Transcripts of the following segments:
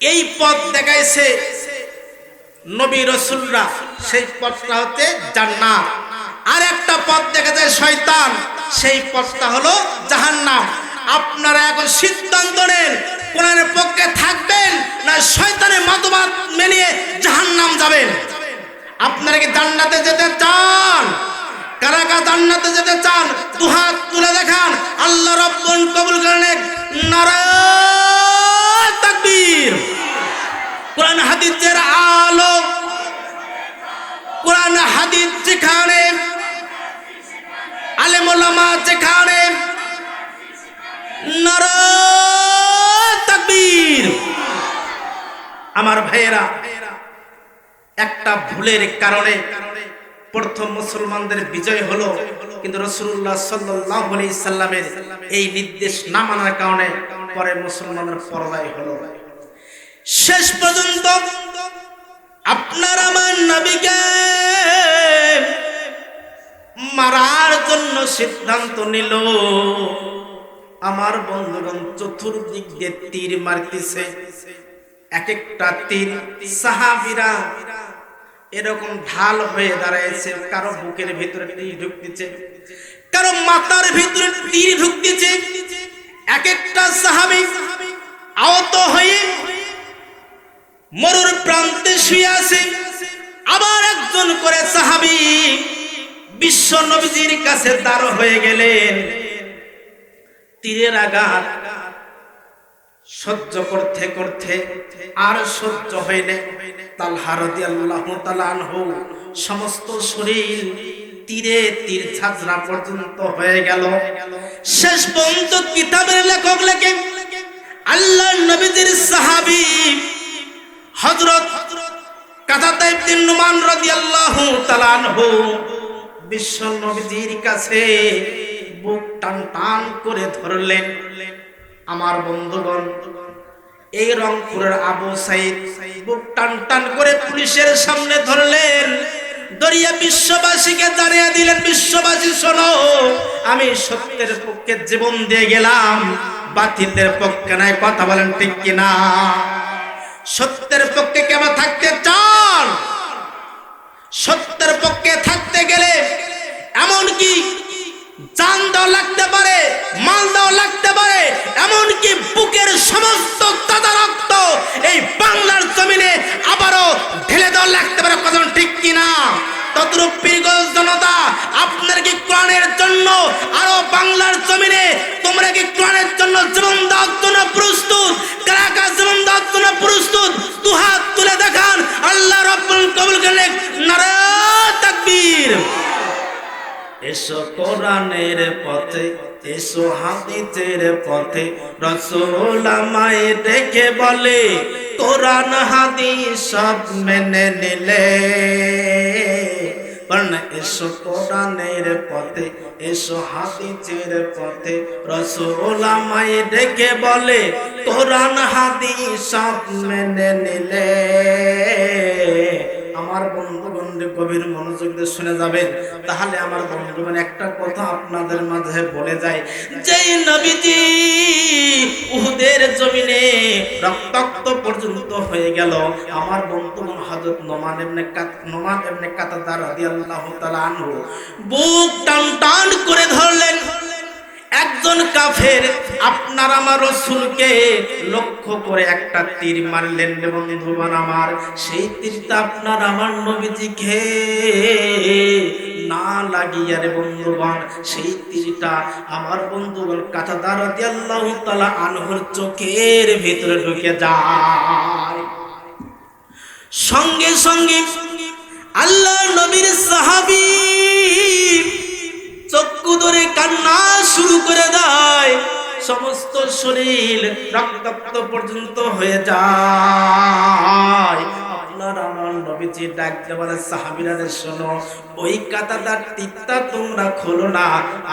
এই পথ দেখাইছে নবী রসুলরা। সেই পথটা হচ্ছে জান্নাত। আর একটা পথ দেখা যায় শয়তান। সেই পথটা হলো জাহান্নাম। আপনারা এখন সিদ্ধান্ত নেন, কোরআনের পক্ষে থাকবেন না শয়তানের মতবাদ মেনে জাহান্নাম যাবেন। আপনারা কি জান্নাতে যেতে চান? কারা কারা জান্নাতে যেতে চান? দুহাত তুলে দেখান। আল্লাহ রব্বুল কবুল করেন নারায় তাকবীর কোরআন হাদিসের আলো, কোরআন হাদিস যেখানে, আলেমুলামা যেখানে নারায় তাকবীর। আমার ভাইয়েরা, একটা ভুলের কারণে প্রথম মুসলমানদের বিজয় হলো, কিন্তু রসুল্লাহ সাল্লাহ সাল্লামের এই নির্দেশ না মানার কারণে পরে মুসলমানের পরাজয় হলো। শেষ পর্যন্ত আপনার আমার নবীকে মারার জন্য সিদ্ধান্ত নিল। আমার বন্ধুগণ চতুর্দিক দিয়ে তীর মারতেছে। এক একটা তীর। সাহাবিরা এরকম ঢাল হয়ে দাঁড়াইছে, কারও বুকের ভিতরে তীর ঢুকতেছে, কারও মাথার ভিতরে তীর ঢুকতেছে। এক একটা সাহাবি আহত হয়ে মরুর প্রান্তে শুয়ে আছে। আবার একজন করে সাহাবি বিশ্ব নবীজির কাছে দাঁড় হয়ে গেলেন। তীরের আঘাত সহ্য করতে করতে আর সহ্য হইলে তালহা রাদিয়াল্লাহু তাআলা আনহু সমস্ত শরীর তীরে তীর ছাজরা পর্যন্ত হয়ে গেল। শেষ পর্যন্ত কিতাবের লেখক লেখে আল্লাহ নবীজির সাহাবী বিশ্ব কাছে বুক টান টান করে ধরলেন। আমার বন্ধুগণ, এই রংপুরের আবু সাইদ বুক টান টান করে পুলিশের সামনে ধরলেন। দরিয়া বিশ্ববাসীকে জানিয়ে দিলেন, বিশ্ববাসী, শোনো, আমি সত্যের পক্ষে জীবন দিয়ে গেলাম বাতিলের পক্ষে নাই, কথা বলেন ঠিক কিনা? সত্যের পক্ষে কেমন থাকতে চান? সত্যের পক্ষে থাকতে গেলে এমন কি জান দাও লাগতে পারে, মাল দাও লাগতে পারে এমনকি বুকের সমস্ত তাজা রক্ত এই বাংলার জমিনে আবারও ঢেলে দেওয়া লাগতে পারে কজন ঠিক কিনা? তদ্রুপ পীরগঞ্জ জনতা, আপনার কি কোরআনের জন্য আরও বাংলার জমিনে তোমরা কি কোরআনের জন্য জীবন দেওয়ার প্রস্তুত? কারা জীবন দেওয়ার প্রস্তুত? দুহাত তুলে দেখান, আল্লাহ রব্বুল কবুল করলেন নারা তাকবীর। এসো কোরআনের পথে, এসো হাদিসের পথে রসুল আমায় দেখে বলে কোরআন হাদিস সব মেনে নিলে। বলেন এসো কোরআনের পথে, এসো হাদিসের পথে। রসুল ডেকে বলে কোরআন হাদিস সব মেনে নিলে। আমার বন্ধুগণ গভীর মনোযোগ দিয়ে শুনে যাবেন তাহলে আমার বন্ধুগণ একটা কথা আপনাদের মাঝে বলে যায়। যে নবীজি উহুদের জমিনে রক্তাক্ত পর্যন্ত হয়ে গেল, আমার বন্ধুগণ হযরত নোমান ইবনে কাত নোমান ইবনে কাতাদা রাদিয়াল্লাহু তাআলা আনহু বুক টান টান করে একজন কাফের, আপনার আমার রসুলকে লক্ষ্য করে একটা তীর মারলেন বন্ধুবান আমার। সেই তীরটা আপনার আমার নবীজিকে না লাগিয়া বন্ধুবান সেই তীরটা আমার বন্ধুগণ কাথা দাঁড়াতে আল্লাহ তালা আনহর চোখের ভিতরে ঢুকে যায়। সঙ্গে সঙ্গে আল্লাহ নবীর সাহাবী চক্ষু ধরে কান্না শুরু করে দেয়। সমস্ত শরীর রক্তাক্ত পর্যন্ত হয়ে যায়।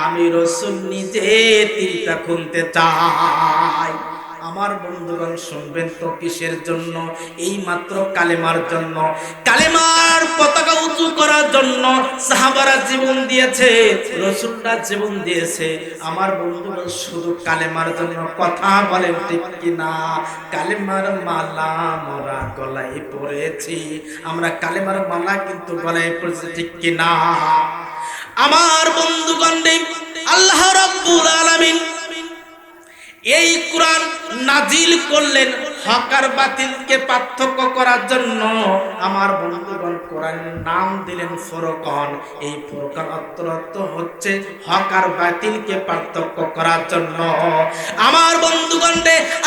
আমি রসুন নিজে তিনটা খুলতে চাই। আমার বন্ধুগণ শুনবেন তো কিসের জন্য? এই মাত্র কালেমার জন্য। কালেমার পতাকা উঁচু করার জন্য সাহাবারা জীবন দিয়েছে, রসুলরা জীবন দিয়েছে। আমার বন্ধুগণ শুধু কালেমার জন্য কথা বলেন ঠিক কিনা? কালেমার মালা মোরা গলায় পড়েছি। আমরা কালেমার মালা কিন্তু গলায় পড়েছি, ঠিক কিনা? আমার বন্ধুগণ আল্লাহ রাব্বুল আলামিন এই কোরআন নাজিল করলেন হকার বাতিলকে পার্থক্য করার জন্য আমার বন্ধুগণ কোরআনের নাম দিলেন ফুরকান। এই ফুরকান অর্থ হচ্ছে হকার বাতিলকে পার্থক্য করার জন্য। আমার বন্ধুগণ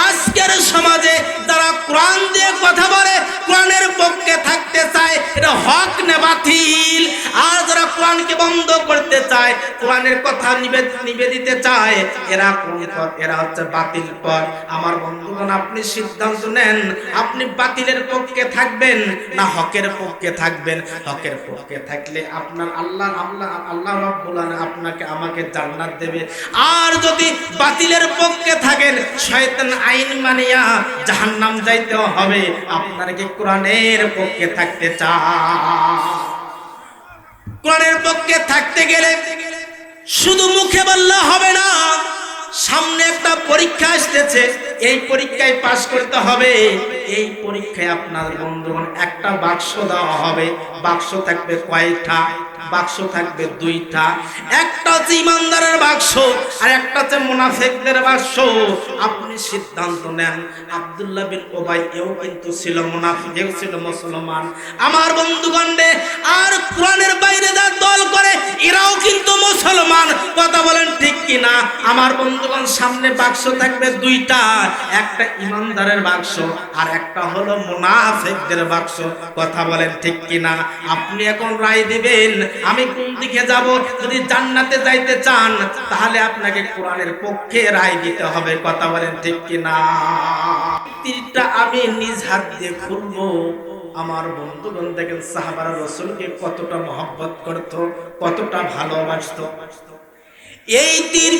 আজকের সমাজে যারা কোরআন দিয়ে কথা বলে, কোরআনের পক্ষে থাকতে চায়, এটা হক না বাতিল? আর যারা কোরআনকে বন্ধ করতে চায়, কোরআনের কথা নিবেদ নিবেদিতে চায়, এরা কোন এরা হচ্ছে বাতিল পথ। আমার বন্ধুগণ, আপনি সিদ্ধান্ত নেন আপনি বাতিলের পক্ষে থাকবেন না হকের পক্ষে থাকবেন? হকের পক্ষে থাকলে আপনার আল্লাহ আল্লাহ আল্লাহ আপনাকে আমাকে জান্নাত দেবে। আর যদি বাতিলের পক্ষে থাকেন, শয়তান আইন মানিয়া জাহান্নাম হবে। আপনাকে কোরআনের পক্ষে থাকতে চায় কোরআনের পক্ষে থাকতে গেলে শুধু মুখে বললে হবে না, সামনে একটা পরীক্ষা আসতেছে। এই পরীক্ষায় পাশ করতে হবে। এই পরীক্ষায় আপনার বন্ধুগণ একটা বাক্স দেওয়া হবে। বাক্স থাকবে কয়টা? বাক্স থাকবে দুইটা। একটা হচ্ছে ইমানদারের বাক্স, আর একটা হচ্ছে মুনাফেকদের বাক্স। আপনি সিদ্ধান্ত নেন, আব্দুল্লাহ বিন ওবাই এও কিন্তু ছিল মুনাফিক, এও ছিল মুসলমান। আমার বন্ধুগণ আর কোরআনের বাইরে যা দল করে, এরাও কিন্তু মুসলমান। কথা বলেন ঠিক কিনা? আমার বন্ধুগণ, সামনে বাক্স থাকবে দুইটা, একটা ইমানদারের বাক্স, আর একটা হলো মুনাফেকদের বাক্স। কথা বলেন ঠিক কিনা? আপনি এখন রায় দিবেন আমি কোন দিকে যাব? যদি জান্নাতে যাইতে চান, তাহলে আপনাকে কোরআনের পক্ষে রায় দিতে হবে। কথা বলেন ঠিক কিনা? তীরটা আমি নিজ হাত দিয়ে খুলবো। আমার বন্ধুগণ দেখেন, সাহাবারা রসুলকে কতটা মহব্বত করত, কতটা ভালোবাসত। এই তীর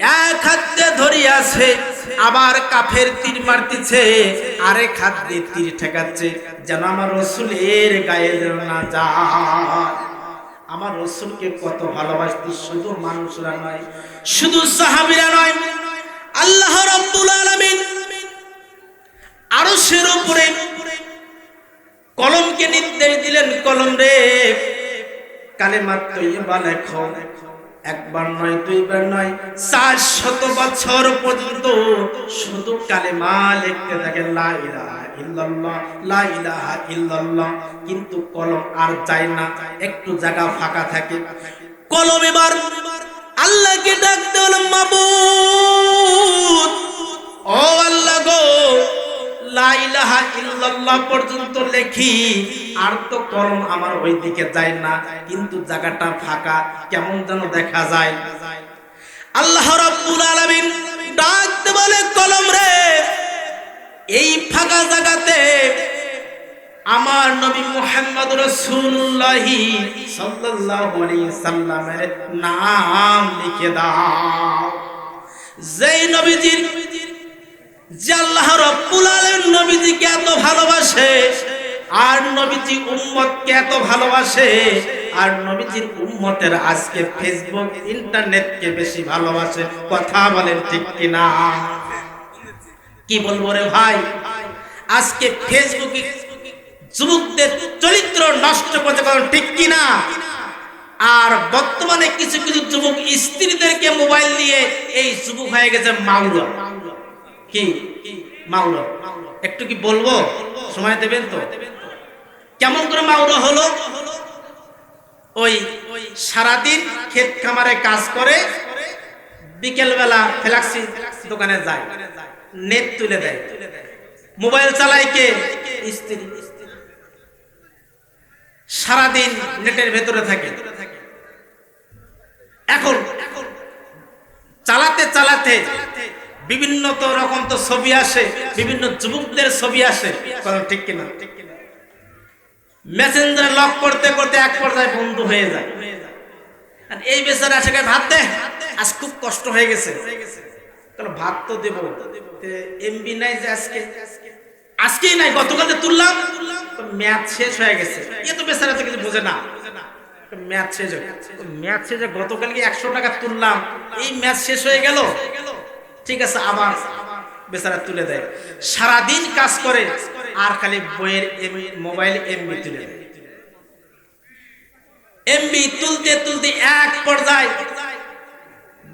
এক হাতে ধরিয়াছে আবার কাফের তীর মারতেছে, আরেক হাত দিয়ে তীর ঠেকাচ্ছে। যেন আমার রসুলের গায়ে যেন না যায়। আমার রসুলকে কত ভালোবাসতে, শুধু মানুষরা নয়, শুধু সাহাবিরা নয়, আল্লাহ রব্বুল আলামিন আরও সের উপরে কলমকে নির্দেশ দিলেন, কলম রে কালেমার তৈবা লেখো। একবার নয়, দুইবার নয়, চার শত বছর পর্যন্ত শুধু কালেমা লিখতে থাকে কিন্তু কলম আর যায় না, একটু জায়গা ফাঁকা থাকে। কলম এবার আল্লাহকে ডাকতে হলো, মাবুদ, ও আল্লাহ গো লা ইলাহা ইল্লাল্লাহ পর্যন্ত লেখি। আর তো কলম আমার ওই দিকে যায় না, কিন্তু জায়গাটা ফাঁকা, কেমন যেন দেখা যায়। আল্লাহ রাব্বুল আলামিন ডাকতে বলে, কলম রে, এই ফাঁকা জায়গাতে আমার নবী মুহাম্মদ আলাইহি সাল্লামের নাম লিখে দাও। যেই নবীজির যে আল্লাহ রব্বুল আলামিন নবীজিকে এত ভালোবাসে, আর নবীজি উম্মতকে এত ভালোবাসে, আর নবীজির উম্মতের আজকে ফেসবুক, ইন্টারনেটকে বেশি ভালোবাসে। কথা বলেন ঠিক কিনা? কি বলব রে ভাই? আজকে ফেসবুকে যুবকদের চরিত্র নষ্ট করতে পারেন ঠিক কিনা? আর বর্তমানে কিছু কিছু যুবক স্ত্রীদেরকে মোবাইল দিয়ে এই যুবক হয়ে গেছে মাউরা কি? মাউরা একটু কি বলব? সময় দেবেন তো? কেমন করে মাউরা হলো? ওই সারাদিন ক্ষেত খামারে কাজ করে বিকেল বেলা ফ্ল্যাক্সি দোকানে যায়, নেট তুলে দেয়, মোবাইল চালায় কে? স্ত্রী। সারাদিন নেটের ভেতরে থাকে। এখন চালাতে চালাতে বিভিন্ন তো রকম তো ছবি আসে, বিভিন্ন যুবকদের ছবি আসে। কথা ঠিক কিনা? মেসেঞ্জারে লক করতে করতে এক পর্যায়ে বন্ধু হয়ে যায়। আর এই বেচারা সেখানে ভাত দে, আজ খুব কষ্ট হয়ে গেছে। তাহলে ভাত তো দেবো। এমবি নাই যে আজকে? আজকেই নাই, গতকাল তুললাম ম্যাচ শেষ হয়ে গেছে। এ তো বেচারা তো কিছু বোঝে না। ম্যাচ শেষ ম্যাচ শেষে গতকালকে একশো টাকা তুললাম। এই ম্যাচ শেষ হয়ে গেল। ঠিক আছে, আবার বেচারা তুলে দেয়। সারাদিন কাজ করে, আর খালি বইয়ের মোবাইল এমবি তুলে দেয়। এমবি তুলতে তুলতে এক পর্যায়ে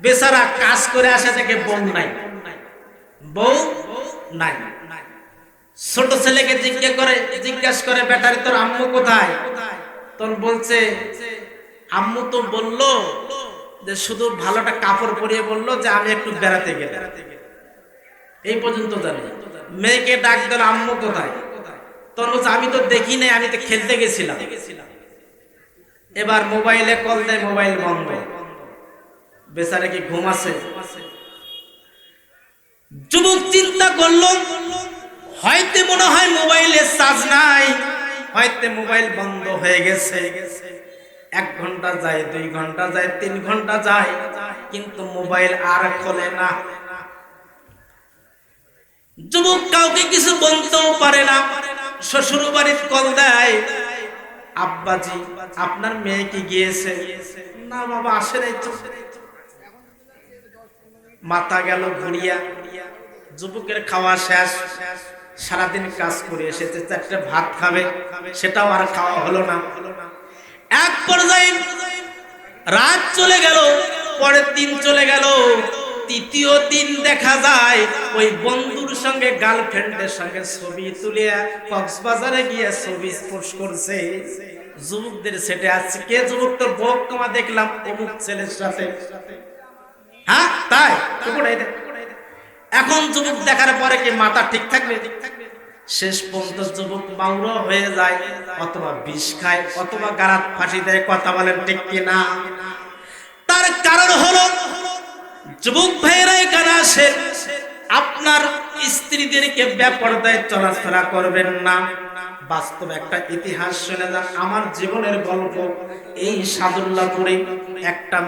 বেচারা কাজ করে আসে থেকে বউ নাই। বউ নাই। ছোট ছেলেকে জিজ্ঞেস করে, জিজ্ঞাসা করে ব্যাটারি তোর আম্মু কোথায়? তোর বলছে, আম্মু তো বলল যে শুধু ভালোটা কাপড় পরিয়ে বলল যে আমি একটু বেড়াতে গেলে এই পর্যন্ত জানি। মেয়েকে ডাক দিল, আম্মু কোথায়? তোর আমি তো দেখি নাই, আমি তো খেলতে গেছিলাম। এবার মোবাইলে কল দেয়, মোবাইল বন্ধ। বেচারে কি ঘুম আছে? যুবক চিন্তা করল, হয়তো মনে হয় মোবাইলে চার্জ নাই, হয়তো মোবাইল বন্ধ হয়ে গেছে। এক ঘণ্টা যায়, দুই ঘণ্টা যায়, তিন ঘণ্টা যায়, কিন্তু মোবাইল আর খোলে না। যুবক কাউকে কিছু বলতেও পারে না শ্বশুর বাড়ির কল দেয়, আব্বাজি, আপনার মেয়ে কি গিয়েছে? না বাবা, আসে নাই তো। মাথা গেল ঘুরিয়া। যুবকের খাওয়া শেষ, সারাদিন কাজ করে এসেছে, চারটে ভাত খাবে, সেটাও আর খাওয়া হলো না। এক পর্যায়ে রাত চলে গেল, পরের দিন চলে গেল। তৃতীয় দিন দেখা যায়, ওই বন্ধুর সঙ্গে গার্লফ্রেন্ডের সঙ্গে ছবি তুলে কক্সবাজারে গিয়ে ছবি পোস্ট করছে। যুবকদের সেটে আছে। কে যুবক? তোর বক তোমা দেখলাম অমুক ছেলের সাথে। হ্যাঁ তাই? এখন যুবক দেখার পরে কি মাথা ঠিক থাকবে ঠিক থাকবে? শেষ পর্যন্ত যুবক মাউর হয়ে যায়, অথবা বিষ খায়, অথবা গারাত ফাঁসি দেয়, কথা বলেন ঠিক কিনা? তার কারণ হলো, যুবক ভাইয়েরা এখানে আসে, আপনার স্ত্রীদেরকে ব্যাপারদায় চলাফেরা করবেন না। বাস্তব একটা ইতিহাস শুনে যান, আমার জীবনের গল্প এই সাদুল্লাপুরে একটা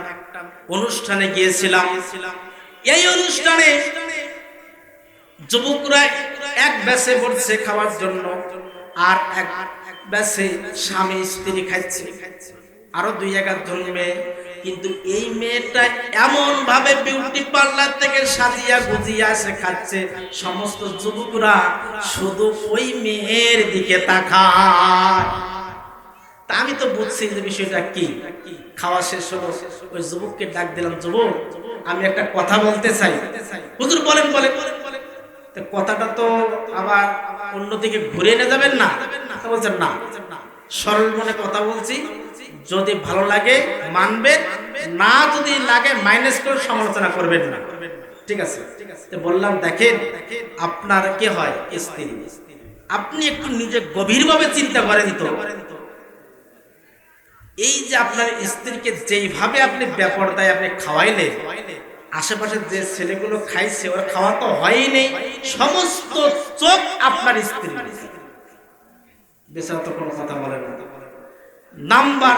অনুষ্ঠানে গিয়েছিলাম। এই অনুষ্ঠানে যুবকরা এক ব্যাসে বসছে খাওয়ার জন্য, আর এক ব্যাসে স্বামী স্ত্রী খাচ্ছে আরও দুই একার জন্মে কিন্তু এই মেয়েটা এমন ভাবে বিউটি পার্লার থেকে সাজিয়া গুজিয়া এসে খাচ্ছে, সমস্ত যুবকরা শুধু ওই মেয়ের দিকে তাকায়। তা আমি তো বুঝছি যে বিষয়টা কি। খাওয়া শেষ হলো, ওই যুবককে ডাক দিলাম, যুবক, আমি একটা কথা বলতে চাই। হুজুর বলেন বলেন। তো কথাটা তো আবার অন্যদিকে ঘুরে এনে যাবেন না। বলছেন না। সরল মনে কথা বলছি, যদি ভালো লাগে মানবেন, না যদি লাগে মাইনাস করে সমালোচনা করবেন না। ঠিক আছে? তো বললাম, দেখেন আপনার কে হয় স্ত্রী? আপনি একটু নিজে গভীরভাবে চিন্তা করেন তো। এই যে আপনার স্ত্রীকে যেইভাবে আপনি ব্যাপারটায় আপনি খাওয়াইলেন আশেপাশে যে ছেলেগুলো খাইছে, ওরা খাওয়া তো হয়ই নেই সমস্ত চোখ আপনার স্ত্রী বেচারা তো কোনো কথা বলে না। নাম্বার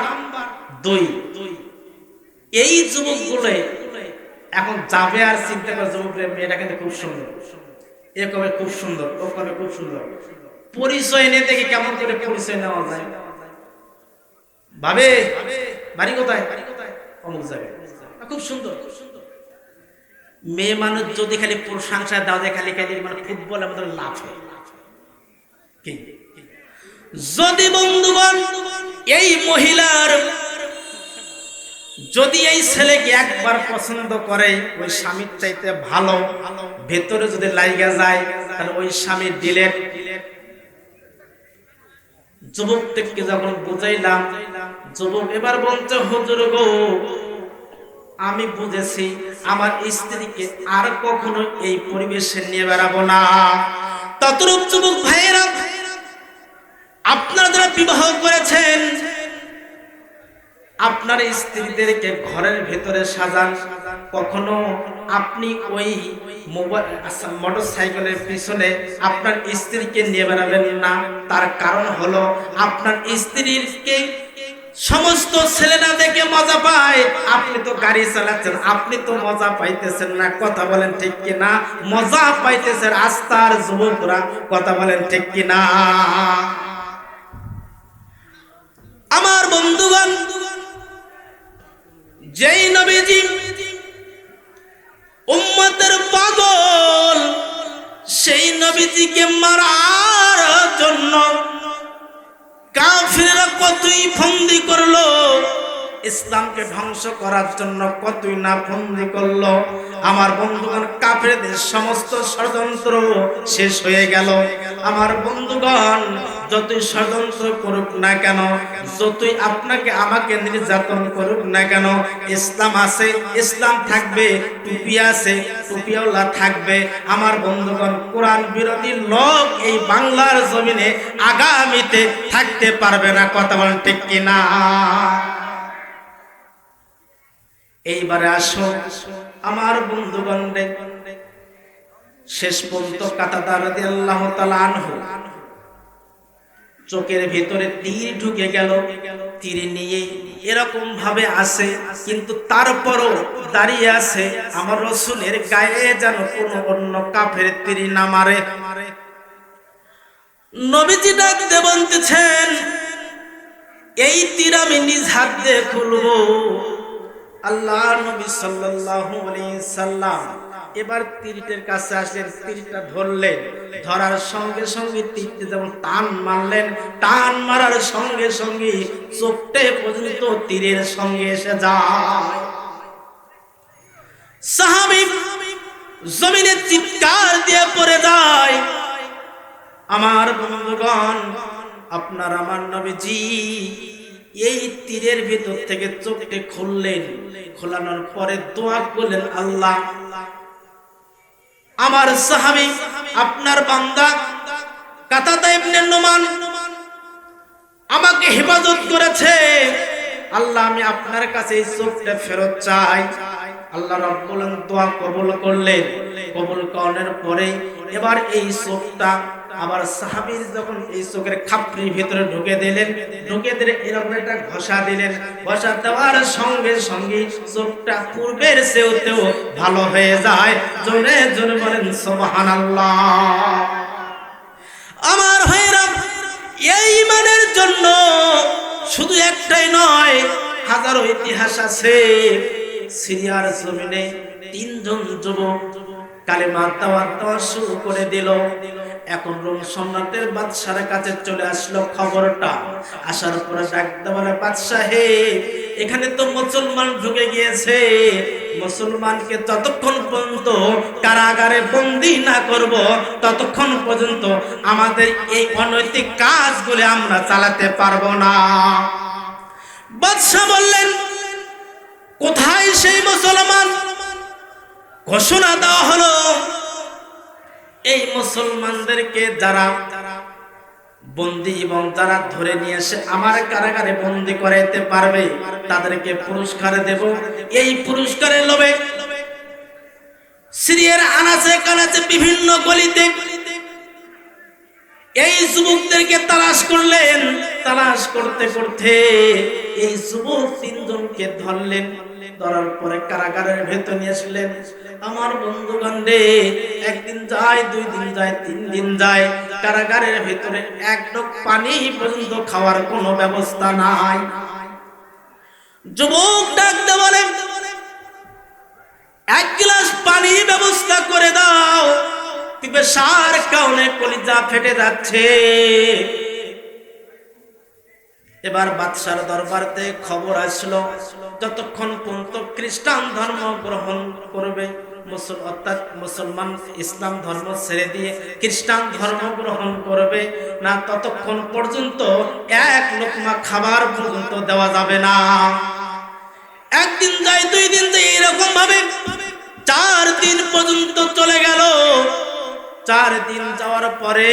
দুই, এই যুবকগুলো এখন যাবে আর চিন্তা করে যুবকের মেয়েটা কিন্তু খুব সুন্দর। এ কবে খুব সুন্দর, ও কবে খুব সুন্দর। পরিচয় নিয়ে দেখি কেমন করে পরিচয় নেওয়া যায়। ভাবে, বাড়ি কোথায় কোথায়? অমুক জায়গায়। খুব সুন্দর। মেয়ে মানুষ যদি খালি প্রশংসা দাও দেয় খালি খালি মানে ফুটবল আমাদের লাভ হয়। যদি বন্ধুগণ এই মহিলার, যদি এই ছেলেকে একবার পছন্দ করে, ওই স্বামীর চাইতে ভালো, ভেতরে যদি লাইগা যায়, তাহলে ওই স্বামী ডিলেট। যুবক থেকে যখন বুঝাইলাম, যুবক এবার বলছে, হুজুর গো আমি বুঝেছি আমার স্ত্রীকে আর কখনো এই পরিবেশে নিয়ে বেড়াবো না। ততরূপ যুবক ভাইয়েরা, আপনারা যারা বিবাহ করেছেন, আপনার স্ত্রীদেরকে ঘরের ভেতরে সাজান। কখনো আপনি ওই মোবাইল মোটর সাইকেলের পিছনে আপনার স্ত্রীকে নিয়ে বেড়াবেন না। তার কারণ হলো আপনার স্ত্রীকে সমস্ত ছেলেরা দেখে মজা পায়। আপনি তো গাড়ি চালাচ্ছেন, আপনি তো মজা পাইতেছেন না। কথা বলেন ঠিক কি না মজা পাইতেছেন আস্তার যুবকরা। কথা বলেন ঠিক কি না আমার বন্ধুগণ, যেই নবীজি উম্মতের পাগল, সেই নবীজিকে মারার কতই ফন্দি করল? ইসলামকে ধ্বংস করার জন্য কতই না ফন্দি করল? আমার বন্ধুগণ, কাফেরদের সমস্ত ষড়যন্ত্র শেষ হয়ে গেল। আমার বন্ধুগণ যতই ষড়যন্ত্র করুক না কেন, যতই আপনাকে আমাকে নির্যাতন করুক না কেন, ইসলাম আছে, ইসলাম থাকবে, টুপি আছে, টুপিওয়ালা থাকবে। আমার বন্ধুগণ, কোরআন বিরোধী লোক এই বাংলার জমিনে আগামীতে থাকতে পারবে না, কথা বলেন ঠিক কিনা এইবারে আসো, আমার বন্ধুগণ শেষ পর্যন্ত কাতাদার আল্লাহ তাআলা আনহু চোখের ভিতরে তীর ঢুকে গেল। তীর নিয়ে এরকম ভাবে আসে কিন্তু তারপরও দাঁড়িয়ে আছে আমার রসুলের গায়ে যেন কোনো অন্য কাফের তীর না মারে। নবীজি ডাকতে বলতেছেন, এই তীর আমি নিজ হাত দিয়ে খুলবো। আল্লাহ নবী সাল্লাম এবার তীরটের কাছে আসলেন তীরটা ধরলেন, ধরার সঙ্গে সঙ্গে তীরটি যেমন টান মারলেন, টান মারার সঙ্গে সঙ্গে চোখটে পর্যন্ত তীরের সঙ্গে এসে যায়। সাহাবী চিৎকার দিয়ে পড়ে আমার এই তীরের ভিতর থেকে খুললেন, খোলানোর পরে দোয়া করলেন আল্লাহ আমার সাহাবি, আপনার বান্দা, কাতাতা ইবনে নোমান আমাকে হেফাজত করেছে। আল্লাহ, আমি আপনার কাছে এই চোখটা ফেরত চাই। আল্লাহ রব্বুল দোয়া কবুল করলেন। কবুল করার পরে এবার এই চোখটা আবার সাহাবীর যখন এই চোখের খাপড়ির ভেতরে ঢুকে দিলেন, ঢুকে দিলে এরকম একটা ঘষা দিলেন। ঘষা দেওয়ার সঙ্গে সঙ্গে চোখটা পূর্বের চেয়েও ভালো হয়ে যায়। জোরে জোরে বলেন, সুবহানাল্লাহ। আমার ভাইরা এই মানের জন্য শুধু একটাই নয়, হাজারো ইতিহাস আছে। সিরিয়ার জমিনে তিনজন যুবক শুরু করে এখন সম্রাটের কাছে চলে আসলো খবরটা। আসার এখানে তো মুসলমান ঢুকে গিয়েছে। মুসলমানকে ততক্ষণ পর্যন্ত কারাগারে বন্দি না করব। ততক্ষণ পর্যন্ত আমাদের এই অনৈতিক কাজগুলো আমরা চালাতে পারব না। বাদশাহ বললেন, কোথায় সেই মুসলমান? ঘোষণা দেওয়া হলো, এই মুসলমানদেরকে যারা বন্দি এবং যারা ধরে নিয়ে এসে আমার কারাগারে বন্দি করাইতে পারবে, তাদেরকে পুরস্কার দেব। এই পুরস্কারের লোভে সিরিয়ার আনাচে কানাচে বিভিন্ন গলিতে এই যুবকদেরকে তালাশ করলেন। তালাশ করতে করতে এই যুবক তিনজনকে ধরলেন। ধরার পরে কারাগারের ভেতর নিয়ে আসলেন। আমার বন্ধু রে, একদিন যায়, দুই দিন যায়, তিন দিন যায়, কারাগারের ভেতরে এক ডোক পানি পর্যন্ত খাওয়ার কোনো ব্যবস্থা নাই। যুবক ডাকতে বলে, এক গ্লাস পানি ব্যবস্থা করে দাও সার কারণে কলিজা ফেটে যাচ্ছে। এবার বাদশার দরবারতে খবর আসলো, যতক্ষণ পর্যন্ত খ্রিস্টান ধর্ম গ্রহণ করবে অর্থাৎ মুসলমান ইসলাম ধর্ম ছেড়ে দিয়ে খ্রিস্টান ধর্ম গ্রহণ করবে, না ততক্ষণ পর্যন্ত এক লোকমা খাবার পর্যন্ত দেওয়া যাবে না। একদিন যায়, দুই দিন যায় এরকম ভাবে চার দিন পর্যন্ত চলে গেল। চার দিন যাওয়ার পরে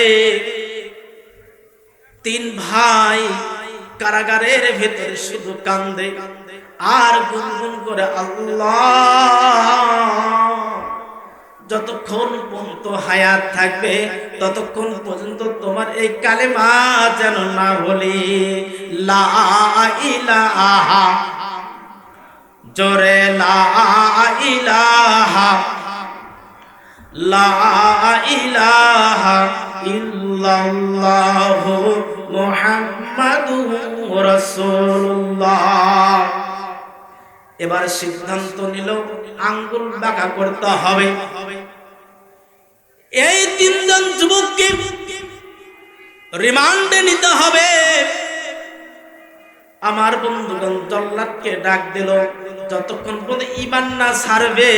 তিন ভাই কারাগারের ভেতরে শুধু কান্দে, আর গুনগুন করে আল্লাহ। যতক্ষণ পর্যন্ত হায়াত থাকবে, ততক্ষণ পর্যন্ত তোমার এই কালেমা যেন না বলি। লা ইলাহা, জোরে লা ইলাহা। লা ইলাহা ইল্লাল্লাহু এবার সিদ্ধান্ত নিল, আঙ্গুল বাঁকা করতে হবে। এই তিনজন যুবককে রিমান্ডে নিতে হবে। আমার বন্ধুগণ জল্লাদকে ডাক দিল, যতক্ষণ পর্যন্ত ইমান না ছাড়বে,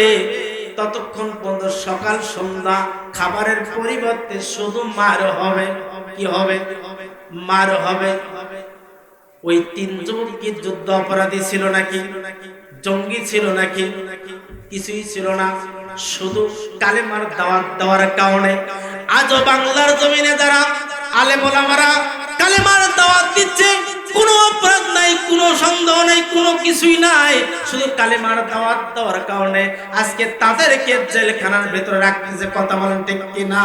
ততক্ষণ পর্যন্ত সকাল সন্ধ্যা খাবারের পরিবর্তে শুধু মার হবে। কি হবে? মার হবে। ওই তিন কি যুদ্ধ অপরাধী ছিল নাকি? জঙ্গি ছিল নাকি? কিছুই ছিল না। শুধু কালেমার দাওয়াত দেওয়ার কারণে আজও বাংলার জমিনে যারা আলেমোলামারা কালেমার দাওয়াত দিচ্ছে, কোনো অপরাধ নাই, কোনো সন্দেহ নাই, কোনো কিছুই নাই। শুধু কালেমার দাওয়াত দেওয়ার কারণে আজকে তাদেরকে জেলখানার ভেতরে রাখতেছে কথা বলেন ঠিক কিনা?